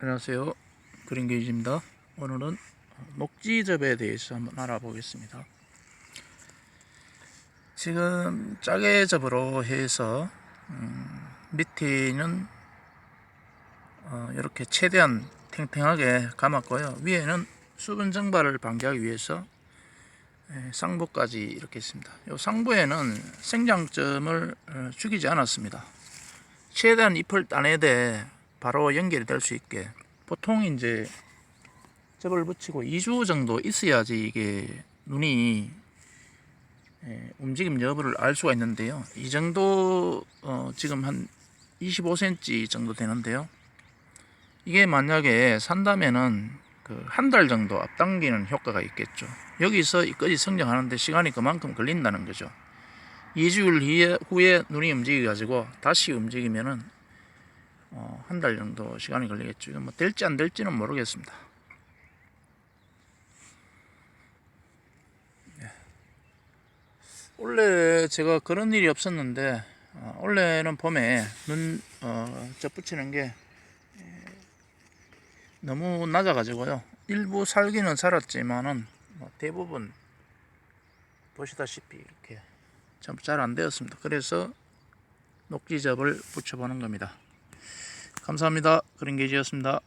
안녕하세요. 그린게이지입니다. 오늘은 녹지접에 대해서 한번 알아보겠습니다. 지금 짜게 접으로 해서 음, 밑에는 어, 이렇게 최대한 탱탱하게 감았고요. 위에는 수분 증발을 방지하기 위해서 예, 쌍부까지 이렇게 있습니다. 이 쌍부에는 생장점을 어, 죽이지 않았습니다. 최대한 잎을 따내되 바로 연결이 될 수 있게 보통 이제 접을 붙이고 2주 정도 있어야지 이게 눈이 예, 움직임 여부를 알 수가 있는데요. 이 정도 어, 지금 한 25cm 정도 되는데요. 이게 만약에 산다면은 그 한 달 정도 앞당기는 효과가 있겠죠. 여기서 이까지 성장하는데 시간이 그만큼 걸린다는 거죠. 2주일 후에, 눈이 움직여 가지고 다시 움직이면은 어, 한 달 정도 시간이 걸리겠죠. 뭐 될지 안 될지는 모르겠습니다. 예. 원래 제가 그런 일이 없었는데 어, 원래는 봄에 눈 어, 접붙이는 게 예, 너무 낮아가지고요. 일부 살기는 살았지만은 뭐 대부분 보시다시피 이렇게 전부 잘 안 되었습니다. 그래서 녹지접을 붙여보는 겁니다. 감사합니다. 그린게이지였습니다.